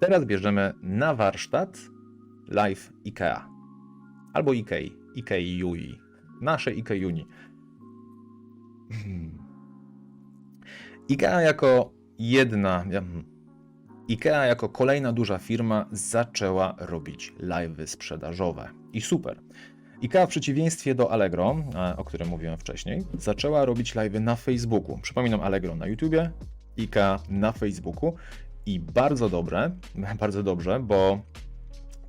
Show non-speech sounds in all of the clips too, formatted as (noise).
teraz bierzemy na warsztat live IKEA. Albo IKEA, IKEA UI. Nasze IKEA Uni. Hmm. IKEA jako jedna, hmm. IKEA jako kolejna duża firma zaczęła robić live'y sprzedażowe. I super. IKEA w przeciwieństwie do Allegro, o którym mówiłem wcześniej, zaczęła robić live'y na Facebooku. Przypominam Allegro na YouTubie, IKEA na Facebooku i bardzo dobre, (laughs) bardzo dobrze, bo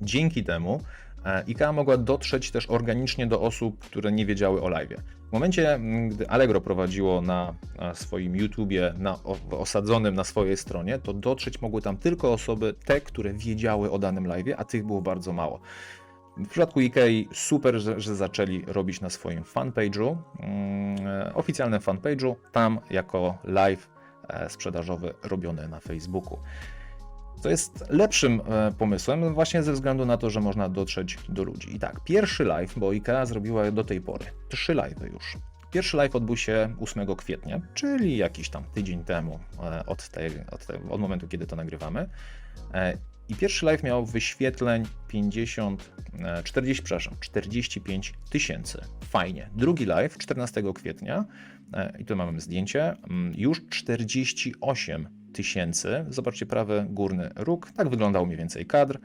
dzięki temu e, IKEA mogła dotrzeć też organicznie do osób, które nie wiedziały o live'ie. W momencie, gdy Allegro prowadziło na e, swoim YouTubie, na, osadzonym na swojej stronie, to dotrzeć mogły tam tylko osoby, te, które wiedziały o danym live'ie, a tych było bardzo mało. W przypadku IKEA super, że, że zaczęli robić na swoim fanpage'u, mm, e, oficjalnym fanpage'u, tam jako live sprzedażowy robiony na Facebooku. To jest lepszym e, pomysłem właśnie ze względu na to, że można dotrzeć do ludzi. I tak, pierwszy live, bo IKEA zrobiła do tej pory trzy live'y już. Pierwszy live odbył się 8 kwietnia, czyli jakiś tam tydzień temu e, od, tej, od, tej, od momentu, kiedy to nagrywamy. E, I pierwszy live miał wyświetleń 50, e, 40, przepraszam, 45 tysięcy. Fajnie. Drugi live 14 kwietnia, e, i tu mamy zdjęcie, mm, już 48 tysięcy. Zobaczcie prawy górny róg. Tak wyglądał mniej więcej kadr.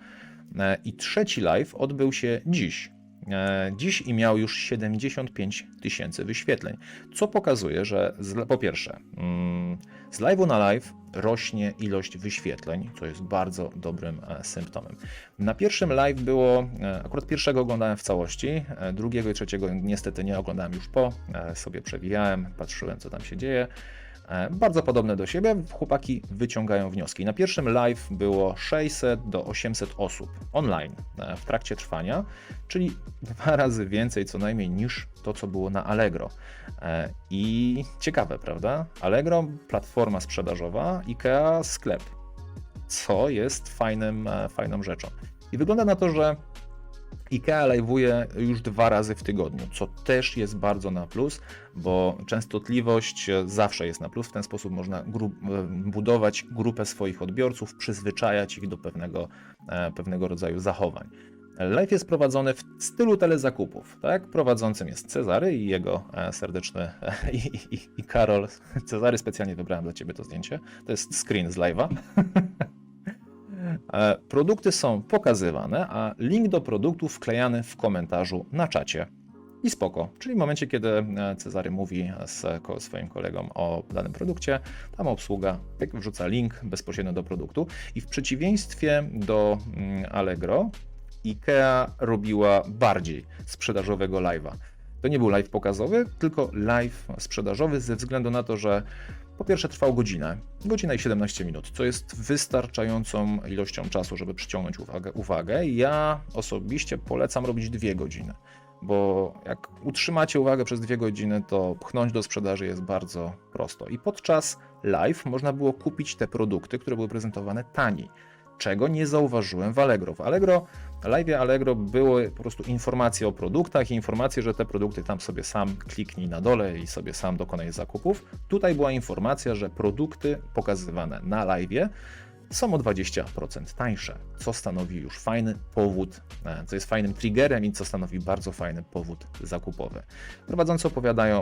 E, I trzeci live odbył się dziś. E, Dziś i miał już 75 tysięcy wyświetleń, co pokazuje, że z, po pierwsze, mm, z live'u na live rośnie ilość wyświetleń, co jest bardzo dobrym e, symptomem. Na pierwszym live było, e, akurat pierwszego oglądałem w całości, e, drugiego i trzeciego niestety nie oglądałem już po, sobie przewijałem, patrzyłem co tam się dzieje. E, Bardzo podobne do siebie, chłopaki wyciągają wnioski. Na pierwszym live było 600 do 800 osób online e, w trakcie trwania, czyli dwa (laughs) razy więcej co najmniej niż to, co było na Allegro. E, I ciekawe, prawda? Allegro, platforma sprzedażowa, IKEA, sklep, co jest fajnym, fajną rzeczą. I wygląda na to, że IKEA live'uje już dwa razy w tygodniu, co też jest bardzo na plus, bo częstotliwość e, zawsze jest na plus. W ten sposób można gru- e, budować grupę swoich odbiorców, przyzwyczajać ich do pewnego, e, pewnego rodzaju zachowań. Live jest prowadzony w stylu telezakupów. Tak? Prowadzącym jest Cezary i jego e, serdeczny i, i, i Karol. Cezary, specjalnie wybrałem dla Ciebie to zdjęcie. To jest screen z live'a. (laughs) E, Produkty są pokazywane, a link do produktu wklejany w komentarzu na czacie. I spoko. Czyli w momencie, kiedy e, Cezary mówi z swoim kolegom o danym produkcie, tam obsługa wrzuca link bezpośrednio do produktu. I w przeciwieństwie do mm, Allegro, IKEA robiła bardziej sprzedażowego live'a. To nie był live pokazowy, tylko live sprzedażowy ze względu na to, że po pierwsze trwał godzinę, godzinę i 17 minut, co jest wystarczającą ilością czasu, żeby przyciągnąć uwagę. uwagę. Ja osobiście polecam robić dwie godziny, bo jak utrzymacie uwagę przez dwie godziny, to pchnąć do sprzedaży jest bardzo prosto. I podczas live można było kupić te produkty, które były prezentowane taniej, czego nie zauważyłem w Allegro. W Allegro, live Allegro były po prostu informacje o produktach i informacje, że te produkty tam sobie sam kliknij na dole i sobie sam dokonaj zakupów. Tutaj była informacja, że produkty pokazywane na live są o 20% tańsze, co stanowi już fajny powód, e, co jest fajnym triggerem i co stanowi bardzo fajny powód zakupowy. Prowadzący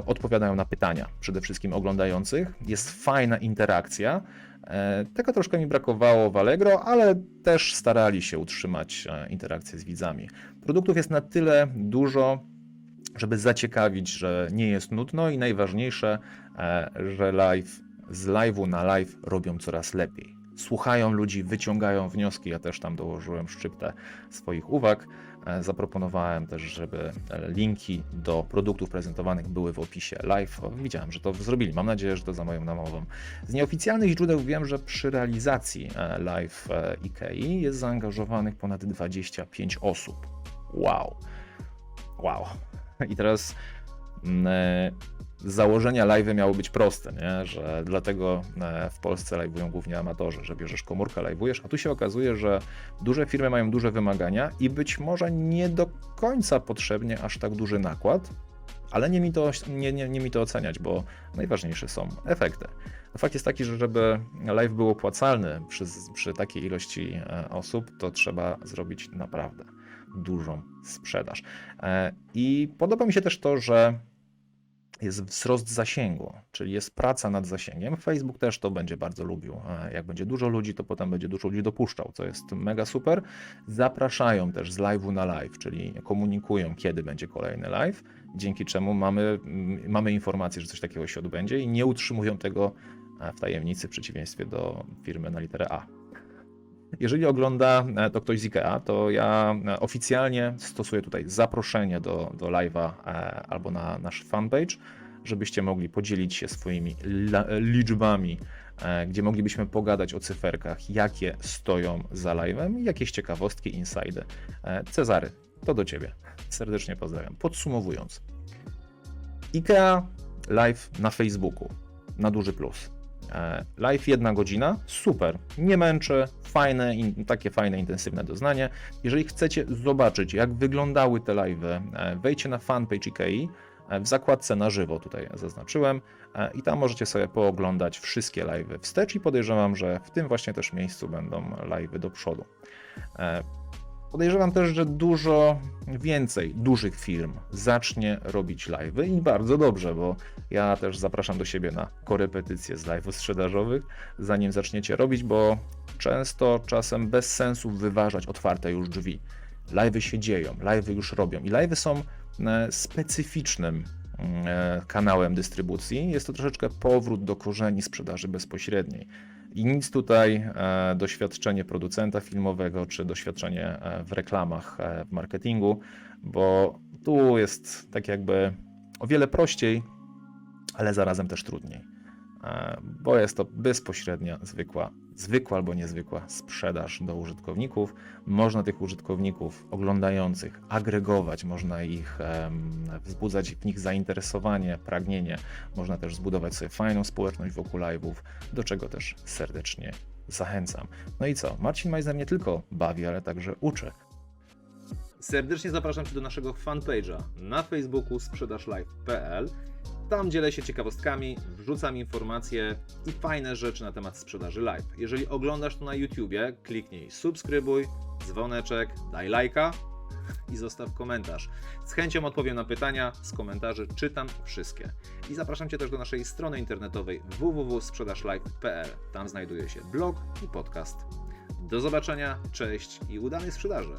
odpowiadają na pytania przede wszystkim oglądających. Jest fajna interakcja. E, Tego troszkę mi brakowało w Allegro, ale też starali się utrzymać e, interakcję z widzami. Produktów jest na tyle dużo, żeby zaciekawić, że nie jest nudno i najważniejsze, e, że live z live'u na live robią coraz lepiej. Słuchają ludzi, wyciągają wnioski. Ja też tam dołożyłem szczyptę swoich uwag. E, Zaproponowałem też, żeby linki do produktów prezentowanych były w opisie live. Widziałem, że to zrobili. Mam nadzieję, że to za moją namową. Z nieoficjalnych źródeł wiem, że przy realizacji e, live e, IKEA jest zaangażowanych ponad 25 osób. Wow. Wow. I teraz mm, z założenia live miały być proste, nie? że dlatego e, w Polsce live'ują głównie amatorzy, że bierzesz komórkę, live'ujesz, a tu się okazuje, że duże firmy mają duże wymagania i być może nie do końca potrzebnie aż tak duży nakład, Ale nie mi to, nie, nie, nie mi to oceniać, bo najważniejsze są efekty. Fakt jest taki, że żeby live był opłacalny przy, przy takiej ilości e, osób, to trzeba zrobić naprawdę dużą sprzedaż. E, I podoba mi się też to, że jest wzrost zasięgu, czyli jest praca nad zasięgiem. Facebook też to będzie bardzo lubił. E, Jak będzie dużo ludzi, to potem będzie dużo ludzi dopuszczał, co jest mega super. Zapraszają też z live'u na live, czyli komunikują, kiedy będzie kolejny live, dzięki czemu mamy, mm, mamy informację, że coś takiego się odbędzie i nie utrzymują tego e, w tajemnicy w przeciwieństwie do firmy na literę A. Jeżeli ogląda e, to ktoś z IKEA, to ja e, oficjalnie stosuję tutaj zaproszenie do, do live'a e, albo na nasz fanpage, żebyście mogli podzielić się swoimi liczbami, gdzie moglibyśmy pogadać o cyferkach, jakie stoją za live'em i jakieś ciekawostki, inside. Cezary, to do Ciebie. Serdecznie pozdrawiam. Podsumowując. IKEA live na Facebooku na duży plus. E, Live jedna godzina, super, nie męczy, fajne, takie fajne, intensywne doznanie. Jeżeli chcecie zobaczyć, jak wyglądały te live'y, e, wejdźcie na fanpage IKEA, e, w zakładce na żywo tutaj zaznaczyłem i tam możecie sobie pooglądać wszystkie live'y wstecz i podejrzewam, że w tym właśnie też miejscu będą live'y do przodu. Podejrzewam też, że dużo więcej dużych firm zacznie robić live'y i bardzo dobrze, bo ja też zapraszam do siebie na korepetycje z live'ów sprzedażowych, zanim zaczniecie robić, bo często czasem bez sensu wyważać otwarte już drzwi. Live'y się dzieją, live'y już robią i live'y są e, specyficznym e, kanałem dystrybucji. Jest to troszeczkę powrót do korzeni sprzedaży bezpośredniej. I nic tutaj e, doświadczenie producenta filmowego, czy doświadczenie e, w reklamach, e, w marketingu, bo tu jest tak jakby o wiele prościej, ale zarazem też trudniej. E, bo jest to bezpośrednia, zwykła, zwykła albo niezwykła sprzedaż do użytkowników. Można tych użytkowników oglądających agregować, można ich wzbudzać w nich zainteresowanie, pragnienie. Można też zbudować sobie fajną społeczność wokół live'ów, do czego też serdecznie zachęcam. No i co? Marcin Majzer nie tylko bawi, ale także uczy. Serdecznie zapraszam Cię do naszego fanpage'a na Facebooku sprzedażlive.pl. Tam dzielę się ciekawostkami, wrzucam informacje i fajne rzeczy na temat sprzedaży live. Jeżeli oglądasz to na YouTubie, kliknij subskrybuj, dzwoneczek, daj lajka i zostaw komentarz. Z chęcią odpowiem na pytania z komentarzy, czytam wszystkie. I zapraszam Cię też do naszej strony internetowej www.sprzedażlive.pl. Tam znajduje się blog i podcast. Do zobaczenia, cześć i udanej sprzedaży!